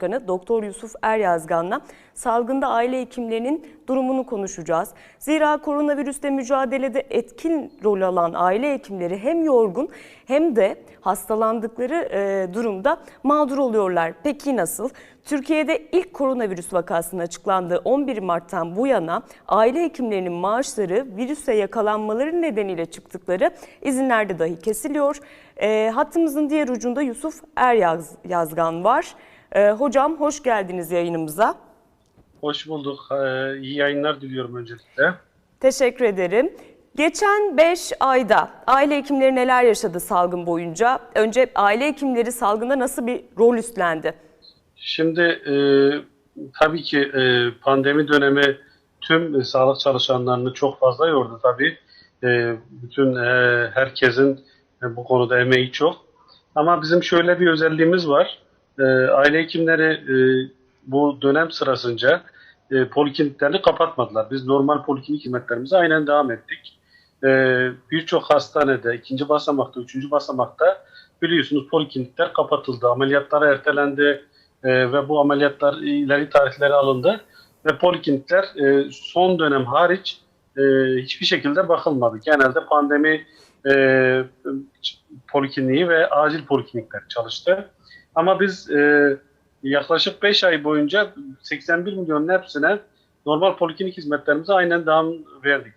Başkanı Doktor Yusuf Eryazgan'la salgında aile hekimlerinin durumunu konuşacağız. Zira koronavirüsle mücadelede etkin rol alan aile hekimleri hem yorgun hem de hastalandıkları e, durumda mağdur oluyorlar. Peki nasıl? Türkiye'de ilk koronavirüs vakasının açıklandığı 11 Mart'tan bu yana aile hekimlerinin maaşları virüse yakalanmaları nedeniyle çıktıkları izinlerde dahi kesiliyor. E, hattımızın diğer ucunda Yusuf Eryazgan var. E, hocam hoş geldiniz yayınımıza. Hoş bulduk. Ee, iyi yayınlar diliyorum öncelikle. Teşekkür ederim. Geçen 5 ayda aile hekimleri neler yaşadı salgın boyunca? Önce aile hekimleri salgında nasıl bir rol üstlendi? Şimdi e, tabii ki e, pandemi dönemi tüm e, sağlık çalışanlarını çok fazla yordu tabii. E, bütün e, herkesin e, bu konuda emeği çok. Ama bizim şöyle bir özelliğimiz var. E, aile hekimleri e, bu dönem sırasınca e, polikliniklerini kapatmadılar. Biz normal poliklinik hizmetlerimize aynen devam ettik. E, Birçok hastanede, ikinci basamakta, üçüncü basamakta biliyorsunuz poliklinikler kapatıldı. Ameliyatlar ertelendi e, ve bu ameliyatlar ileri tarihleri alındı. Ve poliklinikler e, son dönem hariç e, hiçbir şekilde bakılmadı. Genelde pandemi e, polikliniği ve acil poliklinikler çalıştı. Ama biz e, yaklaşık 5 ay boyunca 81 milyonun hepsine normal poliklinik hizmetlerimize aynen devam verdik.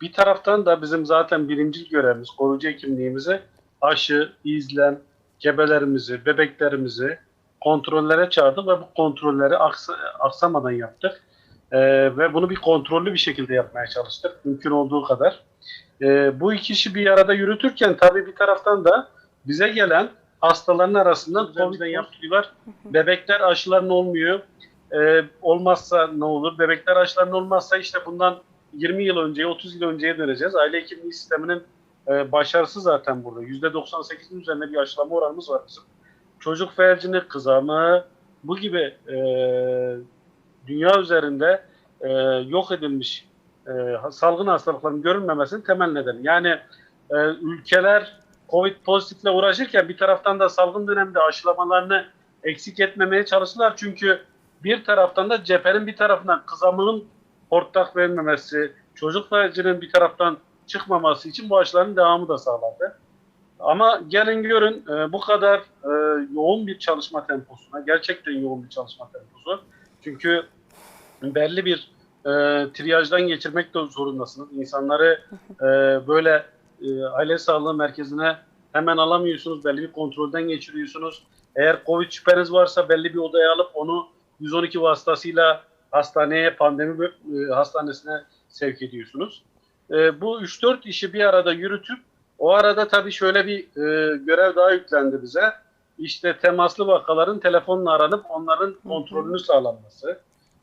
Bir taraftan da bizim zaten birinci görevimiz, koruyucu hekimliğimizi aşı, izlem, gebelerimizi, bebeklerimizi kontrollere çağırdık ve bu kontrolleri aksa, aksamadan yaptık. Ee, ve bunu bir kontrollü bir şekilde yapmaya çalıştık, mümkün olduğu kadar. Ee, bu iki işi bir arada yürütürken tabii bir taraftan da bize gelen hastaların arasından COVID'den yaptılar. Bebekler aşıların olmuyor. Ee, olmazsa ne olur? Bebekler aşıların olmazsa işte bundan 20 yıl önceye, 30 yıl önceye döneceğiz. Aile hekimliği sisteminin e, başarısı zaten burada. %98'in üzerinde bir aşılama oranımız var bizim. Çocuk felcini, kızamığı, bu gibi e, dünya üzerinde e, yok edilmiş e, salgın hastalıkların görünmemesinin temel nedeni. Yani e, ülkeler Covid pozitifle uğraşırken bir taraftan da salgın döneminde aşılamalarını eksik etmemeye çalıştılar. Çünkü bir taraftan da cephenin bir tarafından kızamığın hortlak vermemesi, çocuk felcinin bir taraftan çıkmaması için bu aşıların devamı da sağlandı. Ama gelin görün e, bu kadar e, yoğun bir çalışma temposuna, gerçekten yoğun bir çalışma temposu. Çünkü belli bir e, triyajdan geçirmek de zorundasınız. İnsanları e, böyle e, aile sağlığı merkezine hemen alamıyorsunuz. Belli bir kontrolden geçiriyorsunuz. Eğer Covid şüpheniz varsa belli bir odaya alıp onu 112 vasıtasıyla hastaneye, pandemi e, hastanesine sevk ediyorsunuz. E, bu 3-4 işi bir arada yürütüp o arada tabii şöyle bir e, görev daha yüklendi bize. İşte temaslı vakaların telefonla aranıp onların kontrolünü sağlanması.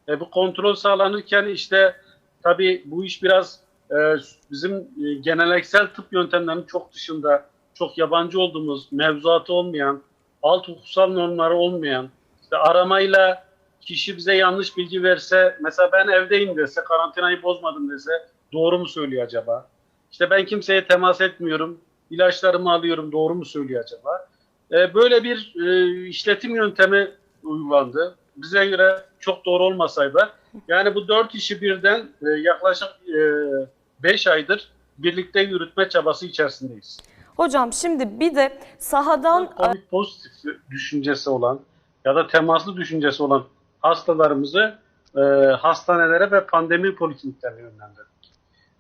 E, bu kontrol sağlanırken işte tabii bu iş biraz e, bizim e, geleneksel tıp yöntemlerinin çok dışında, çok yabancı olduğumuz, mevzuatı olmayan, alt hukuksal normları olmayan, işte aramayla kişi bize yanlış bilgi verse, mesela ben evdeyim dese, karantinayı bozmadım dese, doğru mu söylüyor acaba? İşte ben kimseye temas etmiyorum, ilaçlarımı alıyorum, doğru mu söylüyor acaba? E, böyle bir e, işletim yöntemi uygulandı. Bize göre çok doğru olmasaydı. Yani bu dört işi birden e, yaklaşık 5 e, aydır birlikte yürütme çabası içerisindeyiz. Hocam şimdi bir de sahadan... Covid pozitif düşüncesi olan ya da temaslı düşüncesi olan hastalarımızı e, hastanelere ve pandemi polikliniklerine yönlendirdik.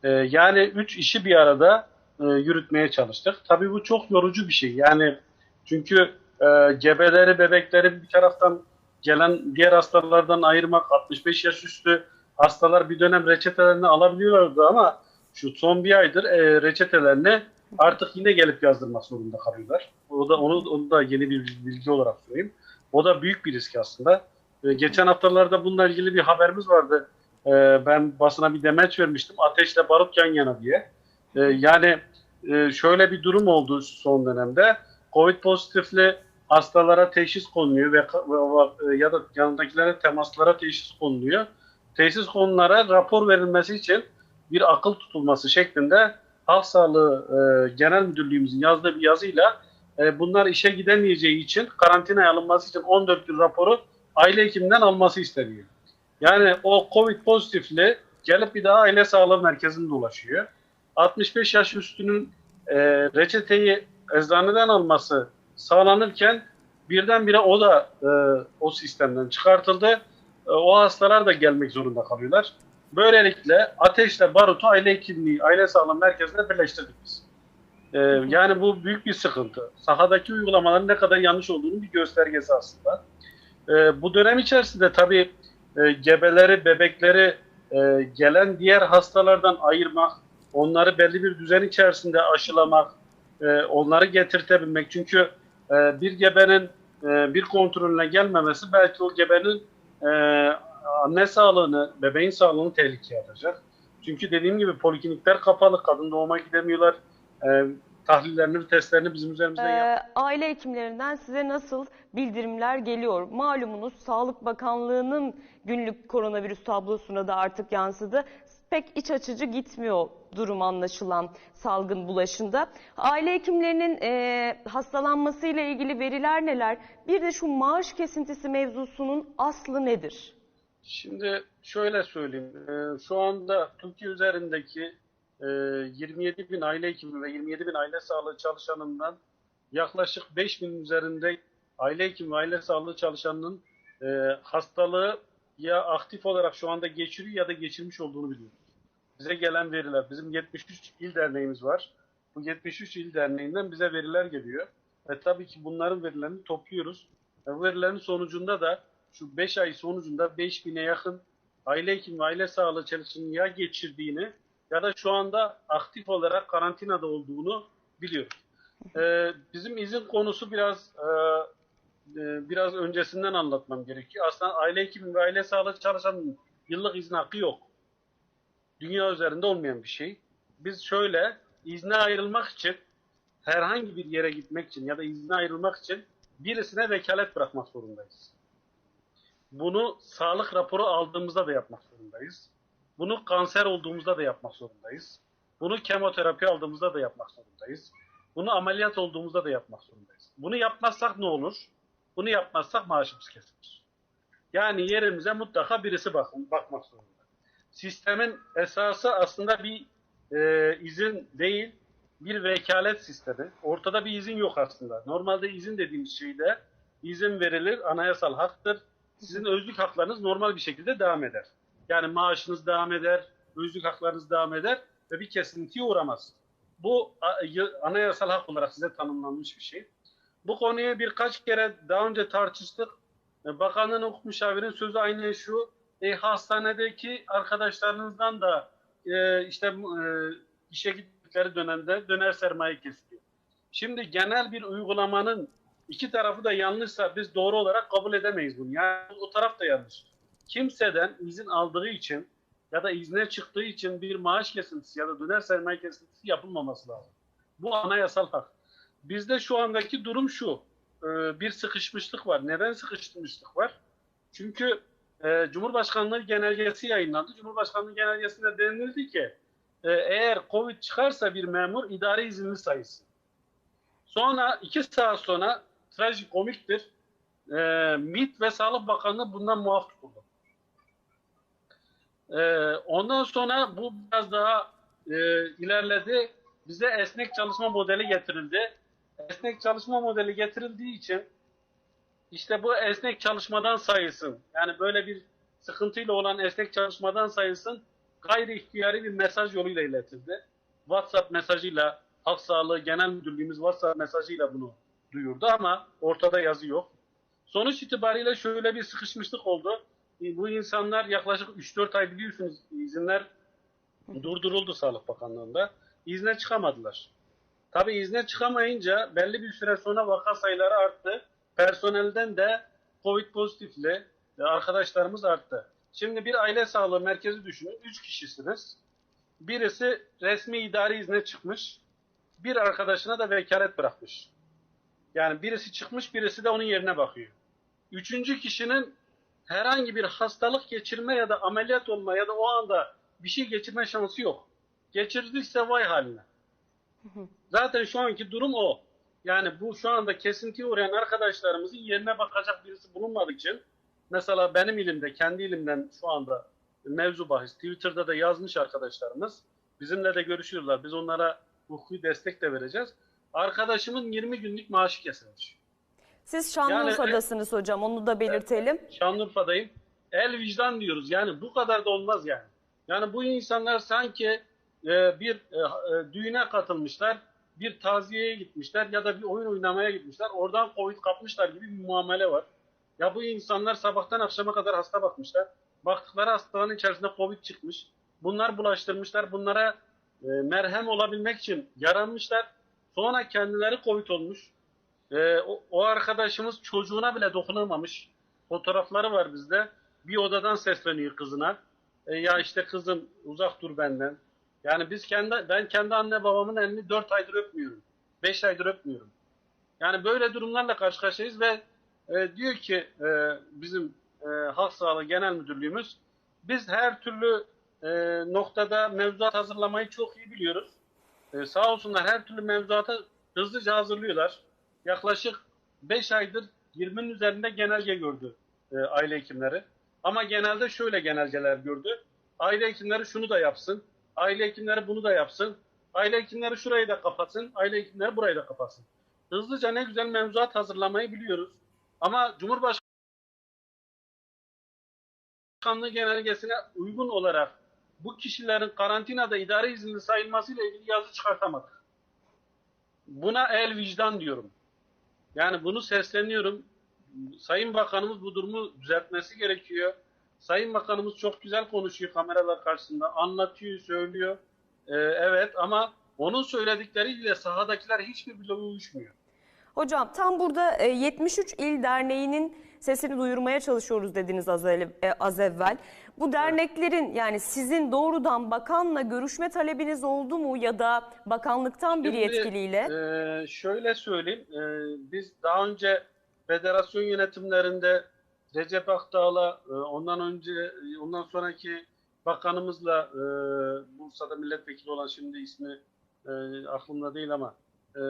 E, yani üç işi bir arada e, yürütmeye çalıştık. Tabii bu çok yorucu bir şey. Yani çünkü e, gebeleri, bebekleri bir taraftan gelen diğer hastalardan ayırmak, 65 yaş üstü hastalar bir dönem reçetelerini alabiliyorlardı ama şu son bir aydır e, reçetelerini artık yine gelip yazdırmak zorunda kalıyorlar. O da onu, onu da yeni bir bilgi olarak söyleyeyim. O da büyük bir risk aslında. E, geçen haftalarda bununla ilgili bir haberimiz vardı. E, ben basına bir demeç vermiştim. Ateşle barut yan yana diye. E, yani e, şöyle bir durum oldu son dönemde. Covid pozitifli hastalara teşhis konuluyor ve, ve ya da yanındakilere temaslara teşhis konuluyor. Teşhis konulara rapor verilmesi için bir akıl tutulması şeklinde Halk Sağlığı e, Genel Müdürlüğümüzün yazdığı bir yazıyla e, bunlar işe gidemeyeceği için karantinaya alınması için 14 gün raporu aile hekiminden alması isteniyor. Yani o Covid pozitifli gelip bir daha aile sağlığı merkezinde ulaşıyor. 65 yaş üstünün e, reçeteyi eczaneden alması sağlanırken birdenbire o da e, o sistemden çıkartıldı. E, o hastalar da gelmek zorunda kalıyorlar. Böylelikle ateşle barutu aile hekimliği, aile sağlığı merkezine birleştirdik biz. E, yani bu büyük bir sıkıntı. Sahadaki uygulamaların ne kadar yanlış olduğunu bir göstergesi aslında. E, bu dönem içerisinde tabii e, gebeleri, bebekleri e, gelen diğer hastalardan ayırmak, onları belli bir düzen içerisinde aşılamak, e, onları getirtebilmek. Çünkü e, bir gebenin e, bir kontrolüne gelmemesi belki o gebenin e, anne sağlığını, bebeğin sağlığını tehlikeye atacak. Çünkü dediğim gibi poliklinikler kapalı, kadın doğuma gidemiyorlar. E, tahlillerini, testlerini bizim üzerimizden Ee, aile hekimlerinden size nasıl bildirimler geliyor? Malumunuz Sağlık Bakanlığı'nın günlük koronavirüs tablosuna da artık yansıdı. Pek iç açıcı gitmiyor durum anlaşılan salgın bulaşında. Aile hekimlerinin e, hastalanmasıyla ilgili veriler neler? Bir de şu maaş kesintisi mevzusunun aslı nedir? Şimdi şöyle söyleyeyim. Ee, şu anda Türkiye üzerindeki e, 27 bin aile hekimi ve 27 bin aile sağlığı çalışanından yaklaşık 5 bin üzerinde aile hekimi ve aile sağlığı çalışanının e, hastalığı ya aktif olarak şu anda geçiriyor ya da geçirmiş olduğunu biliyoruz. Bize gelen veriler, bizim 73 il derneğimiz var. Bu 73 il derneğinden bize veriler geliyor. Ve tabii ki bunların verilerini topluyoruz. Ve verilerin sonucunda da şu 5 ay sonucunda 5000'e yakın aile hekimi ve aile sağlığı çalışanının ya geçirdiğini ya da şu anda aktif olarak karantinada olduğunu biliyoruz. Ee, bizim izin konusu biraz e, e, biraz öncesinden anlatmam gerekiyor. Aslında aile hekimi ve aile sağlığı çalışanının yıllık izin hakkı yok. Dünya üzerinde olmayan bir şey. Biz şöyle izne ayrılmak için herhangi bir yere gitmek için ya da izne ayrılmak için birisine vekalet bırakmak zorundayız. Bunu sağlık raporu aldığımızda da yapmak zorundayız. Bunu kanser olduğumuzda da yapmak zorundayız. Bunu kemoterapi aldığımızda da yapmak zorundayız. Bunu ameliyat olduğumuzda da yapmak zorundayız. Bunu yapmazsak ne olur? Bunu yapmazsak maaşımız kesilir. Yani yerimize mutlaka birisi bakın, bakmak zorunda. Sistemin esası aslında bir e, izin değil, bir vekalet sistemi. Ortada bir izin yok aslında. Normalde izin dediğimiz şeyde izin verilir, anayasal haktır. Sizin özlük haklarınız normal bir şekilde devam eder. Yani maaşınız devam eder, özlük haklarınız devam eder ve bir kesintiye uğramaz. Bu anayasal hak olarak size tanımlanmış bir şey. Bu konuyu birkaç kere daha önce tartıştık. E, Bakanın hukuk müşavirin sözü aynen şu. E, hastanedeki arkadaşlarınızdan da e, işte e, işe gittikleri dönemde döner sermaye kesiliyor. Şimdi genel bir uygulamanın iki tarafı da yanlışsa biz doğru olarak kabul edemeyiz bunu. Yani o taraf da yanlış. Kimseden izin aldığı için ya da izne çıktığı için bir maaş kesintisi ya da döner sermaye kesintisi yapılmaması lazım. Bu anayasal hak. Bizde şu andaki durum şu. e, Bir sıkışmışlık var. Neden sıkışmışlık var? Çünkü e, Cumhurbaşkanlığı genelgesi yayınlandı. Cumhurbaşkanlığı genelgesinde denildi ki e, eğer Covid çıkarsa bir memur idari izinli sayılsın. Sonra iki saat sonra trajikomiktir. E, MİT ve Sağlık Bakanlığı bundan muaf tutuldu. E, ondan sonra bu biraz daha e, ilerledi. Bize esnek çalışma modeli getirildi. Esnek çalışma modeli getirildiği için işte bu esnek çalışmadan sayılsın. Yani böyle bir sıkıntıyla olan esnek çalışmadan sayılsın. Gayri ihtiyari bir mesaj yoluyla iletildi. WhatsApp mesajıyla Halk Sağlığı Genel Müdürlüğümüz WhatsApp mesajıyla bunu duyurdu ama ortada yazı yok. Sonuç itibariyle şöyle bir sıkışmışlık oldu. E, Bu insanlar yaklaşık 3-4 ay biliyorsunuz izinler durduruldu Sağlık Bakanlığı'nda. İzne çıkamadılar. Tabii izne çıkamayınca belli bir süre sonra vaka sayıları arttı. Personelden de Covid pozitifli arkadaşlarımız arttı. Şimdi bir aile sağlığı merkezi düşünün. 3 kişisiniz. Birisi resmi idari izne çıkmış. Bir arkadaşına da vekalet bırakmış. Yani birisi çıkmış, birisi de onun yerine bakıyor. Üçüncü kişinin herhangi bir hastalık geçirme ya da ameliyat olma ya da o anda bir şey geçirme şansı yok. Geçirdiyse vay haline. Zaten şu anki durum o. Yani bu şu anda kesintiye uğrayan arkadaşlarımızın yerine bakacak birisi bulunmadığı için mesela benim ilimde, kendi ilimden şu anda mevzu bahis Twitter'da da yazmış arkadaşlarımız. Bizimle de görüşüyorlar. Biz onlara hukuki destek de vereceğiz. Arkadaşımın 20 günlük maaşı kesilmiş. Siz Şanlıurfa'dasınız hocam onu da belirtelim. Şanlıurfa'dayım. El vicdan diyoruz. Yani bu kadar da olmaz yani. Yani bu insanlar sanki e, bir e, e, düğüne katılmışlar, bir taziyeye gitmişler ya da bir oyun oynamaya gitmişler. Oradan Covid kapmışlar gibi bir muamele var. Ya bu insanlar sabahtan akşama kadar hasta bakmışlar. Baktıkları hastaların içerisinde Covid çıkmış. Bunlar bulaştırmışlar. Bunlara e, merhem olabilmek için yaranmışlar. Sonra kendileri Covid olmuş. E, o, o arkadaşımız çocuğuna bile dokunamamış. Fotoğrafları var bizde. Bir odadan sesleniyor kızına. E, ya işte kızım uzak dur benden. Yani biz kendi ben kendi anne babamın elini 4 aydır öpmüyorum. 5 aydır öpmüyorum. Yani böyle durumlarla karşı karşıyayız ve e, diyor ki e, bizim e, Halk Sağlığı Genel Müdürlüğümüz biz her türlü e, noktada mevzuat hazırlamayı çok iyi biliyoruz. E, sağ olsunlar her türlü mevzuatı hızlıca hazırlıyorlar. Yaklaşık 5 aydır 20'nin üzerinde genelge gördü e, aile hekimleri. Ama genelde şöyle genelgeler gördü. Aile hekimleri şunu da yapsın. Aile hekimleri bunu da yapsın. Aile hekimleri şurayı da kapatsın. Aile hekimleri burayı da kapatsın. Hızlıca ne güzel mevzuat hazırlamayı biliyoruz. Ama Cumhurbaşkanlığı genelgesine uygun olarak bu kişilerin karantinada idare izinli sayılmasıyla ilgili yazı çıkartamadık. Buna el vicdan diyorum. Yani bunu sesleniyorum. Sayın Bakanımız bu durumu düzeltmesi gerekiyor. Sayın Bakanımız çok güzel konuşuyor kameralar karşısında. Anlatıyor, söylüyor. Ee, evet ama onun söyledikleriyle sahadakiler hiçbir bile uyuşmuyor. Hocam tam burada e, 73 İl Derneği'nin sesini duyurmaya çalışıyoruz dediniz az, e, az evvel. Bu derneklerin yani sizin doğrudan bakanla görüşme talebiniz oldu mu ya da bakanlıktan bir Şimdi, yetkiliyle? e, şöyle söyleyeyim. e, biz daha önce federasyon yönetimlerinde Recep Akdağ'la e, ondan önce ondan sonraki bakanımızla e, Bursa'da milletvekili olan şimdi ismi e, aklımda değil ama e,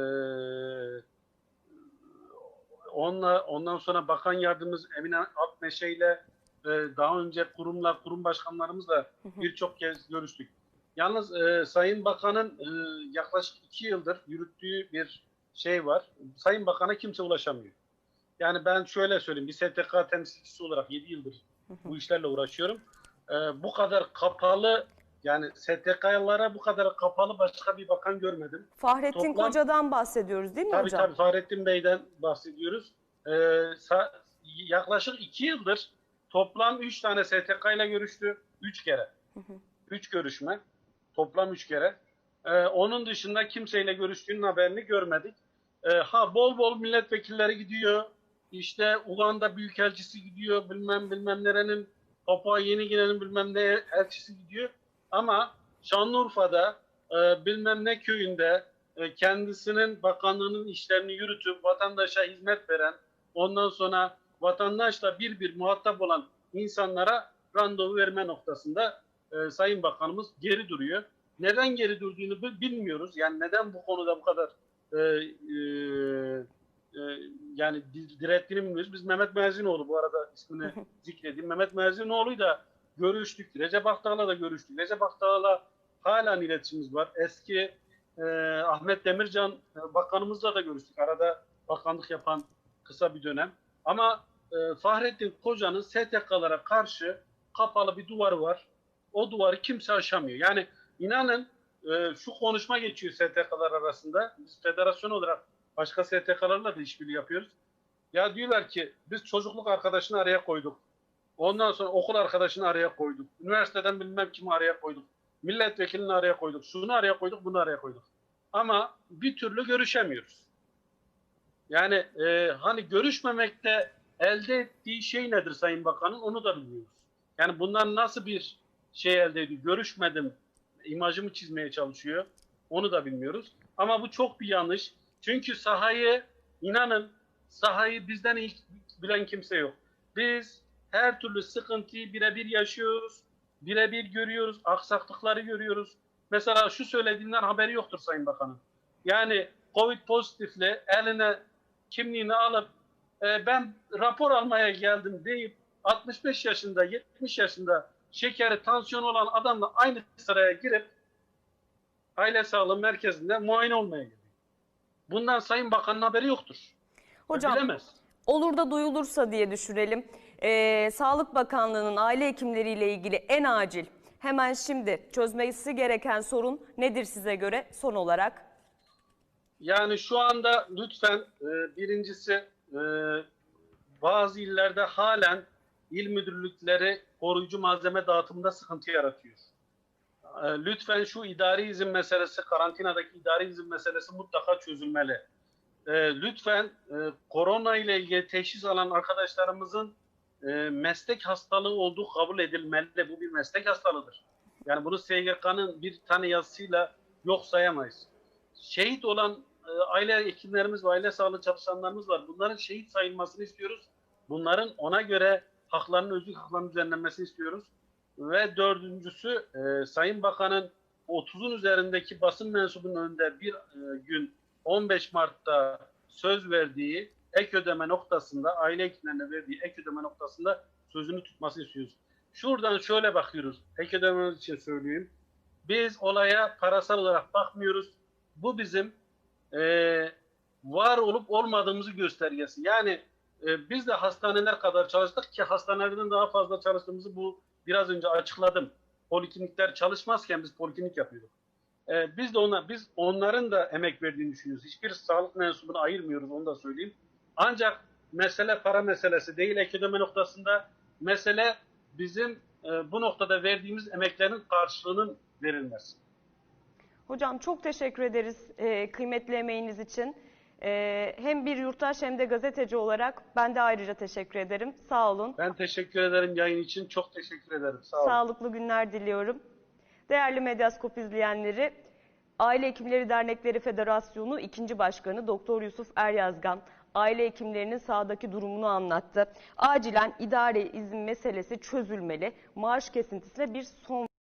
onunla ondan sonra bakan yardımcımız Emine Akmeşe ile e, daha önce kurumla kurum başkanlarımızla birçok kez görüştük. Yalnız e, Sayın Bakan'ın e, yaklaşık iki yıldır yürüttüğü bir şey var. Sayın Bakan'a kimse ulaşamıyor. Yani ben şöyle söyleyeyim, bir STK temsilcisi olarak 7 yıldır bu işlerle uğraşıyorum. E, bu kadar kapalı, yani STK'lara bu kadar kapalı başka bir bakan görmedim. Fahrettin toplam- Koca'dan bahsediyoruz değil mi Tabii hocam? tabii Fahrettin Bey'den bahsediyoruz. Ee, yaklaşık iki yıldır toplam üç tane STK ile görüştü. Üç kere. Üç görüşme. Toplam üç kere. Ee, onun dışında kimseyle görüştüğünün haberini görmedik. Ee, ha bol bol milletvekilleri gidiyor. İşte Uganda Büyükelçisi gidiyor. Bilmem bilmem nerenin Papua Yeni Gine'nin bilmem ne elçisi gidiyor. Ama Şanlıurfa'da e, bilmem ne köyünde e, kendisinin bakanlığının işlerini yürütüp vatandaşa hizmet veren, ondan sonra vatandaşla bir bir muhatap olan insanlara randevu verme noktasında e, Sayın Bakanımız geri duruyor. Neden geri durduğunu bi- bilmiyoruz. Yani neden bu konuda bu kadar e, e, e, yani di- direttiğini bilmiyoruz. Biz Mehmet Müezzinoğlu bu arada ismini zikredeyim. Mehmet Müezzinoğlu'yla görüştük. Recep Akdağ'la da görüştük. Recep Akdağ'la hala iletişimimiz var. Eski e, Ahmet Demircan e, bakanımızla da görüştük. Arada bakanlık yapan kısa bir dönem. Ama e, Fahrettin Koca'nın STK'lara karşı kapalı bir duvarı var. O duvarı kimse aşamıyor. Yani inanın e, şu konuşma geçiyor STK'lar arasında. Biz federasyon olarak başka STK'larla da işbirliği yapıyoruz. Ya diyorlar ki biz çocukluk arkadaşını araya koyduk. Ondan sonra okul arkadaşını araya koyduk. Üniversiteden bilmem kimi araya koyduk. Milletvekilini araya koyduk. Şunu araya koyduk, bunu araya koyduk. Ama bir türlü görüşemiyoruz. Yani e, hani görüşmemekte elde ettiği şey nedir Sayın Bakan'ın onu da bilmiyoruz. Yani bundan nasıl bir şey elde ediyor? Görüşmedim, imajımı çizmeye çalışıyor. Onu da bilmiyoruz. Ama bu çok bir yanlış. Çünkü sahayı inanın sahayı bizden ilk bilen kimse yok. Biz her türlü sıkıntıyı birebir yaşıyoruz. Birebir görüyoruz. Aksaklıkları görüyoruz. Mesela şu söylediğinden haberi yoktur Sayın Bakan'ın. Yani Covid pozitifle eline kimliğini alıp e, ben rapor almaya geldim deyip 65 yaşında, 70 yaşında şekeri, tansiyonu olan adamla aynı sıraya girip aile sağlığı merkezinde muayene olmaya geliyor. Bundan Sayın Bakan'ın haberi yoktur. Hocam Bilemez. olur da duyulursa diye düşünelim. Ee, Sağlık Bakanlığı'nın aile hekimleriyle ilgili en acil hemen şimdi çözmesi gereken sorun nedir size göre son olarak? Yani şu anda lütfen e, birincisi e, bazı illerde halen il müdürlükleri koruyucu malzeme dağıtımında sıkıntı yaratıyor. E, lütfen şu idari izin meselesi, karantinadaki idari izin meselesi mutlaka çözülmeli. E, lütfen e, korona ile ilgili teşhis alan arkadaşlarımızın e, meslek hastalığı olduğu kabul edilmeli. Bu bir meslek hastalığıdır. Yani bunu SGK'nın bir tane yazısıyla yok sayamayız şehit olan aile hekimlerimiz ve aile sağlığı çalışanlarımız var. Bunların şehit sayılmasını istiyoruz. Bunların ona göre haklarının özlük haklarının düzenlenmesini istiyoruz. Ve dördüncüsü e, Sayın Bakan'ın 30'un üzerindeki basın mensubunun önünde bir e, gün 15 Mart'ta söz verdiği ek ödeme noktasında aile hekimlerine verdiği ek ödeme noktasında sözünü tutmasını istiyoruz. Şuradan şöyle bakıyoruz. Ek ödememiz için söyleyeyim. Biz olaya parasal olarak bakmıyoruz. Bu bizim e, var olup olmadığımızı göstergesi. Yani e, biz de hastaneler kadar çalıştık ki hastanelerden daha fazla çalıştığımızı bu biraz önce açıkladım. Poliklinikler çalışmazken biz poliklinik yapıyorduk. E, biz de ona, biz onların da emek verdiğini düşünüyoruz. Hiçbir sağlık mensubunu ayırmıyoruz onu da söyleyeyim. Ancak mesele para meselesi değil ek ödeme noktasında mesele bizim e, bu noktada verdiğimiz emeklerin karşılığının verilmesi. Hocam çok teşekkür ederiz e, kıymetli emeğiniz için. E, hem bir yurttaş hem de gazeteci olarak ben de ayrıca teşekkür ederim. Sağ olun. Ben teşekkür ederim yayın için. Çok teşekkür ederim. Sağ olun. Sağlıklı günler diliyorum. Değerli Medyaskop izleyenleri, Aile Hekimleri Dernekleri Federasyonu 2. Başkanı Doktor Yusuf Eryazgan aile hekimlerinin sahadaki durumunu anlattı. Acilen idare izin meselesi çözülmeli. Maaş kesintisine bir son